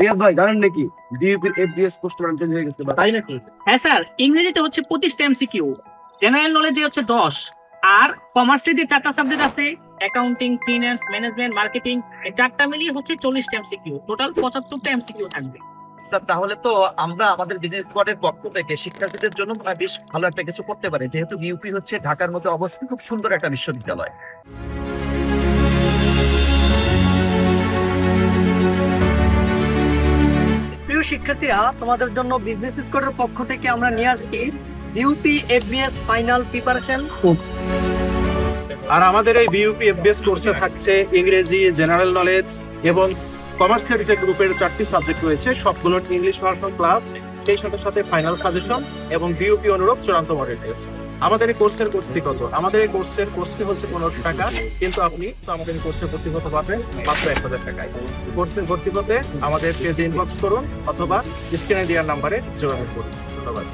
রিয়াদ ভাই জানেন নাকি ডিউপির এফবিএস পোস্ট চেঞ্জ হয়ে গেছে তাই নাকি? হ্যাঁ স্যার ইংরেজিতে হচ্ছে পঁচিশটা এমসিকিউ জেনারেল নলেজে হচ্ছে দশ আর কমার্সে যে চারটা সাবজেক্ট আছে অ্যাকাউন্টিং ফিনান্স ম্যানেজমেন্ট মার্কেটিং এই চারটা মিলিয়ে হচ্ছে চল্লিশটা এমসিকিউ টোটাল পঁচাত্তরটা এমসিকিউ থাকবে। স্যার তাহলে তো আমরা আমাদের বিজনেস স্কোয়াডের পক্ষ থেকে শিক্ষার্থীদের জন্য বেশ ভালো একটা কিছু করতে পারি যেহেতু ইউপি হচ্ছে ঢাকার মধ্যে অবস্থিত খুব সুন্দর একটা বিশ্ববিদ্যালয়। শিক্ষার্থীরা তোমাদের জন্য বিজনেস স্কুলের পক্ষ থেকে আমরা নিয়ে আসছি বিউপি এফবিএস ফাইনাল প্রিপারেশন আর আমাদের এই বিউপি এফবিএস কোর্সে থাকছে ইংরেজি জেনারেল নলেজ এবং কমার্সিয়াল যে গ্রুপের চারটি সাবজেক্ট রয়েছে। সবগুলোর ইংলিশ ভার্সন ক্লাস সেই সাথে সাথে ফাইনাল সাজেশন এবং বিওপি অনুরোধ চূড়ান্ত মডেল টেস্ট আমাদের এই কোর্সের কোর্সটি কত? আমাদের এই কোর্সের কোর্সটি হচ্ছে পনেরোশো টাকা, কিন্তু আপনি তো আমাদের এই কোর্সে ভর্তি হতে পারবেন মাত্র এক হাজার টাকায়। কোর্সে ভর্তি হতে আমাদের পেজে ইনবক্স করুন অথবা স্ক্রিনে দেওয়ার নাম্বারে যোগাযোগ করুন। ধন্যবাদ।